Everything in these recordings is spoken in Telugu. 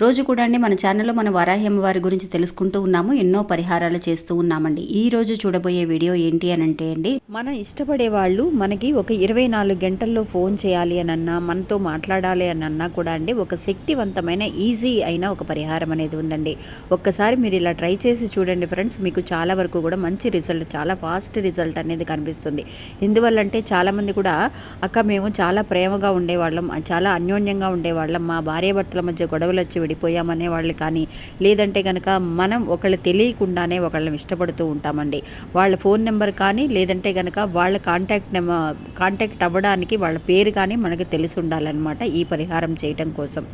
రోజు కూడా అండి మన ఛానల్లో మన వరాహ్యం వారి గురించి తెలుసుకుంటూ ఉన్నాము ఎన్నో పరిహారాలు చేస్తూ ఉన్నామండి. ఈ రోజు చూడబోయే వీడియో ఏంటి అని అంటే అండి మన ఇష్టపడే వాళ్ళు మనకి ఒక ఇరవై నాలుగు గంటల్లో ఫోన్ చేయాలి అని అన్నా మనతో మాట్లాడాలి అని అన్నా కూడా అండి ఒక శక్తివంతమైన ఈజీ అయిన ఒక పరిహారం అనేది ఉందండి. ఒక్కసారి మీరు ఇలా ట్రై చేసి చూడండి ఫ్రెండ్స్ మీకు చాలా వరకు కూడా మంచి రిజల్ట్ చాలా ఫాస్ట్ రిజల్ట్ అనేది కనిపిస్తుంది. ఎందువల్లంటే చాలామంది కూడా అక్క మేము చాలా ప్రేమగా ఉండేవాళ్ళం చాలా అన్యోన్యంగా ఉండేవాళ్ళం మా భార్య భర్తల మధ్య గొడవలు వచ్చి విడిపోయామనే వాళ్ళు కానీ లేదంటే కనుక మనం ఒకళ్ళు తెలియకుండానే ఒకళ్ళని ఇష్టపడుతూ ఉంటామండి. వాళ్ళ ఫోన్ నెంబర్ కానీ లేదంటే కనుక వాళ్ళ కాంటాక్ట్ నెంబర్ కాంటాక్ట్ అవ్వడానికి వాళ్ళ పేరు కానీ మనకి తెలిసి ఉండాలన్నమాట ఈ పరిహారం చేయటం కోసం.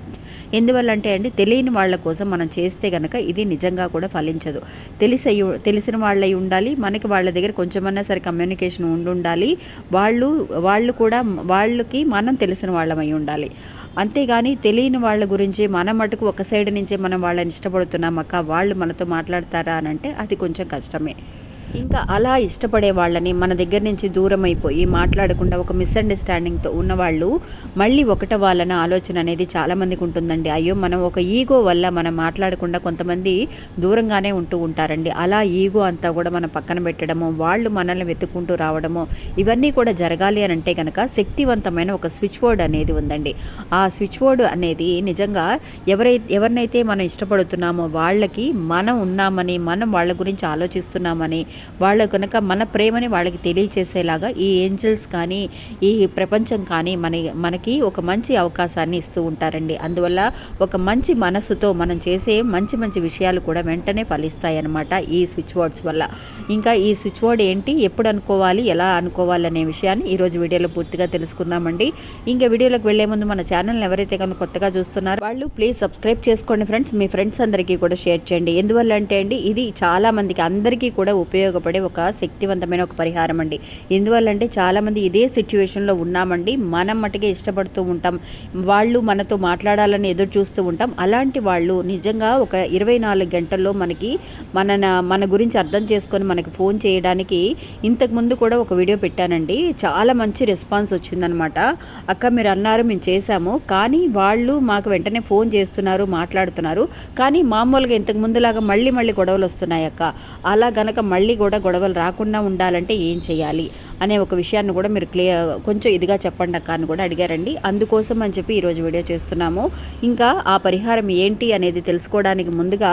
ఎందువల్ల అంటే అండి తెలియని వాళ్ళ కోసం మనం చేస్తే కనుక ఇది నిజంగా కూడా ఫలించదు. తెలిసి తెలిసిన వాళ్ళై ఉండాలి మనకి వాళ్ళ దగ్గర కొంచెమన్నా సరే కమ్యూనికేషన్ ఉండి ఉండాలి వాళ్ళు వాళ్ళు కూడా వాళ్ళకి మనం తెలిసిన వాళ్ళమై ఉండాలి. అంతేగాని తెలియని వాళ్ళ గురించి మన మటుకు ఒక సైడ్ నుంచే మనం వాళ్ళని ఇష్టపడుతున్నాం అక్క వాళ్ళు మనతో మాట్లాడతారా అని అంటే అది కొంచెం కష్టమే. ఇంకా అలా ఇష్టపడే వాళ్ళని మన దగ్గర నుంచి దూరం అయిపోయి మాట్లాడకుండా ఒక మిస్అండర్స్టాండింగ్తో ఉన్నవాళ్ళు మళ్ళీ ఒకటవ్వాలన్న ఆలోచన అనేది చాలామందికి ఉంటుందండి. అయ్యో మనం ఒక ఈగో వల్ల మనం మాట్లాడకుండా కొంతమంది దూరంగానే ఉంటూ ఉంటారండి. అలా ఈగో అంతా కూడా మనం పక్కన పెట్టడము వాళ్ళు మనల్ని వెతుక్కుంటూ రావడము ఇవన్నీ కూడా జరగాలి అని అంటే కనుక శక్తివంతమైన ఒక స్విచ్ బోర్డ్ అనేది ఉందండి. ఆ స్విచ్ బోర్డు అనేది నిజంగా ఎవరైతే ఎవరినైతే మనం ఇష్టపడుతున్నామో వాళ్ళకి మనం ఉన్నామని మనం వాళ్ళ గురించి ఆలోచిస్తున్నామని వాళ్ళ కనుక మన ప్రేమని వాళ్ళకి తెలియచేసేలాగా ఈ ఏంజల్స్ కానీ ఈ ప్రపంచం కానీ మన మనకి ఒక మంచి అవకాశాన్ని ఇస్తూ ఉంటారండి. అందువల్ల ఒక మంచి మనసుతో మనం చేసే మంచి మంచి విషయాలు కూడా వెంటనే ఫలిస్తాయి అన్నమాట ఈ స్విచ్ బోర్డ్స్ వల్ల. ఇంకా ఈ స్విచ్ బోర్డ్ ఏంటి ఎప్పుడు అనుకోవాలి ఎలా అనుకోవాలి అనే విషయాన్ని ఈరోజు వీడియోలో పూర్తిగా తెలుసుకుందామండి. ఇంకా వీడియోలోకి వెళ్ళే ముందు మన ఛానల్ని ఎవరైతే కనుక కొత్తగా చూస్తున్నారో వాళ్ళు ప్లీజ్ సబ్స్క్రైబ్ చేసుకోండి ఫ్రెండ్స్. మీ ఫ్రెండ్స్ అందరికీ కూడా షేర్ చేయండి. ఎందువల్ల అంటే అండి ఇది చాలా మందికి అందరికీ కూడా ఉపయోగపడే ఒక శక్తివంతమైన ఒక పరిహారం అండి. ఎందువల్లంటే చాలామంది ఇదే సిచ్యువేషన్లో ఉన్నామండి. మనం మటుకే ఇష్టపడుతూ ఉంటాం. వాళ్ళు మనతో మాట్లాడాలని ఎదురు చూస్తూ ఉంటాం. అలాంటి వాళ్ళు నిజంగా ఒక ఇరవై నాలుగు గంటల్లో మనకి మన మన గురించి అర్థం చేసుకొని మనకి ఫోన్ చేయడానికి ఇంతకు ముందు కూడా ఒక వీడియో పెట్టానండి. చాలా మంచి రెస్పాన్స్ వచ్చిందనమాట. అక్క మీరు అన్నారు మేము చేశాము. కానీ వాళ్ళు మాకు వెంటనే ఫోన్ చేస్తున్నారు మాట్లాడుతున్నారు. కానీ మామూలుగా ఇంతకు ముందులాగా మళ్ళీ మళ్ళీ గొడవలు వస్తున్నాయి అక్క అలా గనక మళ్ళీ కూడా గొడవలు రాకుండా ఉండాలంటే ఏం చేయాలి అనే ఒక విషయాన్ని కూడా మీరు క్లియర్ కొంచెం ఇదిగా చెప్పండి అక్క అని కూడా అడిగారండి. అందుకోసం అని చెప్పి ఈరోజు వీడియో చేస్తున్నాము. ఇంకా ఆ పరిహారం ఏంటి అనేది తెలుసుకోవడానికి ముందుగా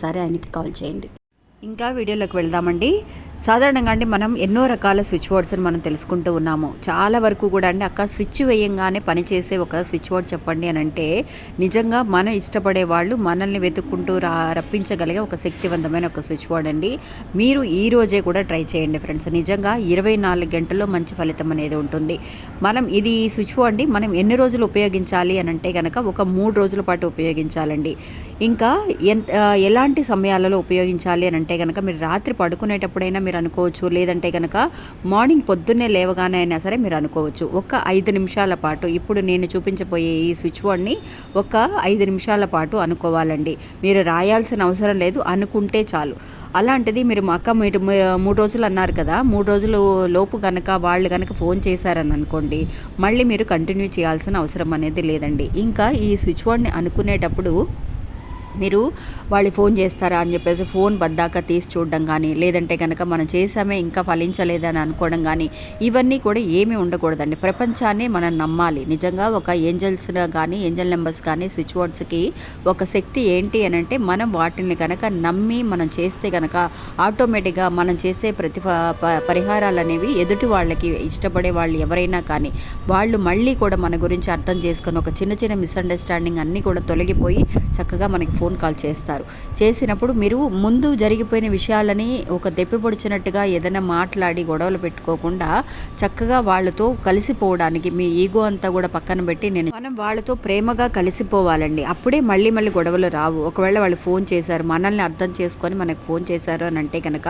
ఒకసారి ఆయనకి కాల్ చేయండి. ఇంకా వీడియోలోకి వెళ్దామండి. సాధారణంగా అండి మనం ఎన్నో రకాల స్విచ్ బోర్డ్స్ని మనం తెలుసుకుంటూ ఉన్నాము. చాలా వరకు కూడా అండి అక్క స్విచ్ వేయంగానే పనిచేసే ఒక స్విచ్ బోర్డ్ చెప్పండి అని అంటే నిజంగా మనం ఇష్టపడే వాళ్ళు మనల్ని వెతుక్కుంటూ రా రప్పించగలిగే ఒక శక్తివంతమైన ఒక స్విచ్ బోర్డ్ అండి. మీరు ఈ రోజే కూడా ట్రై చేయండి ఫ్రెండ్స్. నిజంగా ఇరవై నాలుగు గంటల్లో మంచి ఫలితం అనేది ఉంటుంది. మనం ఇది స్విచ్ బోర్డ్ అండి మనం ఎన్ని రోజులు ఉపయోగించాలి అని అంటే కనుక ఒక మూడు రోజుల పాటు ఉపయోగించాలండి. ఇంకా ఎంత ఎలాంటి సమయాలలో ఉపయోగించాలి అని అంటే కనుక మీరు రాత్రి పడుకునేటప్పుడైనా మీరు మీరు అనుకోవచ్చు లేదంటే కనుక మార్నింగ్ పొద్దున్నే లేవగానే అయినా సరే మీరు అనుకోవచ్చు ఒక ఐదు నిమిషాల పాటు ఇప్పుడు నేను చూపించబోయే ఈ స్విచ్ బోర్డ్ని ఒక ఐదు నిమిషాల పాటు అనుకోవాలండి. మీరు రాయాల్సిన అవసరం లేదు అనుకుంటే చాలు. అలాంటిది మీరు మా అక్క మీరు మూడు రోజులు అన్నారు కదా మూడు రోజులు లోపు కనుక వాళ్ళు కనుక ఫోన్ చేశారని అనుకోండి మళ్ళీ మీరు కంటిన్యూ చేయాల్సిన అవసరం అనేది లేదండి. ఇంకా ఈ స్విచ్ బోర్డ్ని అనుకునేటప్పుడు మీరు వాళ్ళు ఫోన్ చేస్తారా అని చెప్పేసి ఫోన్ బద్దాక తీసి చూడడం కానీ లేదంటే కనుక మనం చేసామే ఇంకా ఫలించలేదని అనుకోవడం కానీ ఇవన్నీ కూడా ఏమీ ఉండకూడదండి. ప్రపంచాన్ని మనం నమ్మాలి. నిజంగా ఒక ఏంజల్స్ కానీ ఏంజల్ నెంబర్స్ కానీ స్విచ్ బోర్డ్స్కి ఒక శక్తి ఏంటి అని అంటే మనం వాటిని కనుక నమ్మి మనం చేస్తే కనుక ఆటోమేటిక్గా మనం చేసే ప్రతి ప- పరిహారాలు అనేవి ఎదుటి వాళ్ళకి ఇష్టపడే వాళ్ళు ఎవరైనా కానీ వాళ్ళు మళ్ళీ కూడా మన గురించి అర్థం చేసుకొని ఒక చిన్న చిన్న మిస్అండర్స్టాండింగ్ అన్నీ కూడా తొలగిపోయి చక్కగా మనకి ఫోన్ కాల్ చేస్తారు. చేసినప్పుడు మీరు ముందు జరిగిపోయిన విషయాలని ఒక దెప్పి పొడిచినట్టుగా ఏదైనా మాట్లాడి గొడవలు పెట్టుకోకుండా చక్కగా వాళ్ళతో కలిసిపోవడానికి మీ ఈగో అంతా కూడా పక్కన పెట్టి నేను మనం వాళ్ళతో ప్రేమగా కలిసిపోవాలండి. అప్పుడే మళ్ళీ మళ్ళీ గొడవలు రావు. ఒకవేళ వాళ్ళు ఫోన్ చేశారు మనల్ని అర్థం చేసుకొని మనకు ఫోన్ చేశారు అని అంటే కనుక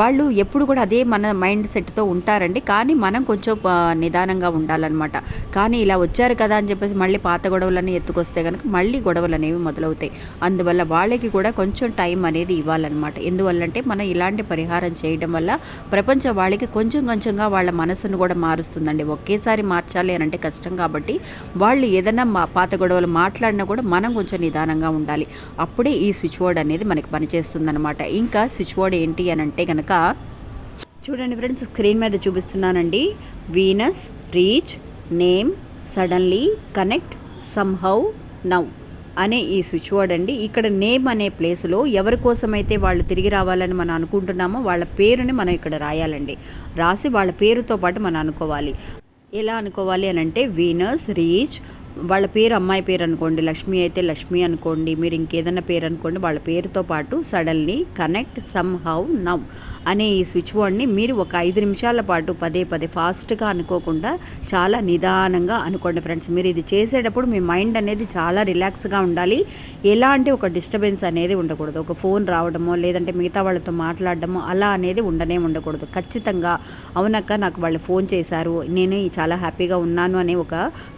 వాళ్ళు ఎప్పుడు కూడా అదే మన మైండ్ సెట్తో ఉంటారండి. కానీ మనం కొంచెం నిదానంగా ఉండాలన్నమాట. కానీ ఇలా వచ్చారు కదా అని చెప్పేసి మళ్ళీ పాత గొడవలన్నీ ఎత్తుకొస్తే కనుక మళ్ళీ గొడవలు అనేవి మొదలవుతాయి. అందువల్ల వాళ్ళకి కూడా కొంచెం టైం అనేది ఇవ్వాలన్నమాట. ఎందువల్లంటే మనం ఇలాంటి పరిహారం చేయడం వల్ల ప్రపంచ వాళ్ళకి కొంచెం కొంచెంగా వాళ్ళ మనసును కూడా మారుస్తుందండి. ఒకేసారి మార్చాలి అని అంటే కష్టం కాబట్టి వాళ్ళు ఏదైనా మా పాత గొడవలు మాట్లాడినా కూడా మనం కొంచెం నిదానంగా ఉండాలి. అప్పుడే ఈ స్విచ్ బోర్డ్ అనేది మనకి పనిచేస్తుందన్నమాట. ఇంకా స్విచ్ బోర్డ్ ఏంటి అని అంటే కనుక చూడండి ఫ్రెండ్స్ స్క్రీన్ మీద చూపిస్తున్నానండి. Venus reach name suddenly connect somehow now. అనే ఈ స్విచ్ వర్డ్ అండి. ఇక్కడ నేమ్ అనే ప్లేస్లో ఎవరి కోసమైతే వాళ్ళు తిరిగి రావాలని మనం అనుకుంటున్నామో వాళ్ళ పేరుని మనం ఇక్కడ రాయాలండి. రాసి వాళ్ళ పేరుతో పాటు మనం అనుకోవాలి. ఎలా అనుకోవాలి అని అంటే వీనస్ రీచ్ వాళ్ళ పేరు అమ్మాయి పేరు అనుకోండి లక్ష్మి అయితే లక్ష్మి అనుకోండి మీరు ఇంకేదైనా పేరు అనుకోండి వాళ్ళ పేరుతో పాటు suddenly connect somehow now అనే ఈ స్విచ్ బోర్డ్ని మీరు ఒక ఐదు నిమిషాల పాటు పదే పదే ఫాస్ట్గా అనుకోకుండా చాలా నిదానంగా అనుకోండి ఫ్రెండ్స్. మీరు ఇది చేసేటప్పుడు మీ మైండ్ అనేది చాలా రిలాక్స్గా ఉండాలి. ఎలాంటి ఒక డిస్టర్బెన్స్ అనేది ఉండకూడదు. ఒక ఫోన్ రావడమో లేదంటే మిగతా వాళ్ళతో మాట్లాడడమో అలా అనేది ఉండనే ఉండకూడదు. ఖచ్చితంగా అవునక్క నాకు వాళ్ళు ఫోన్ చేశారు నేను చాలా హ్యాపీగా ఉన్నాను అనే ఒక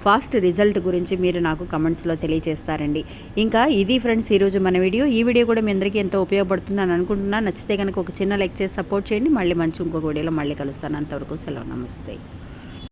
ఫాస్ట్ రిజల్ట్ గురించి మీరు నాకు కమెంట్స్లో తెలియజేస్తారండి ఇంకా ఇది ఫ్రెండ్స్ ఈరోజు మన వీడియో. ఈ వీడియో కూడా మీ అందరికీ ఎంతో ఉపయోగపడుతుంది అని అనుకుంటున్నాను. నచ్చితే కనుక ఒక చిన్న లైక్ చేసి సపోర్ట్ చేయండి. మళ్ళీ మంచి ఇంకొక వీడియోలో మళ్ళీ కలుస్తాను. అంతవరకు సెలవు. నమస్తే.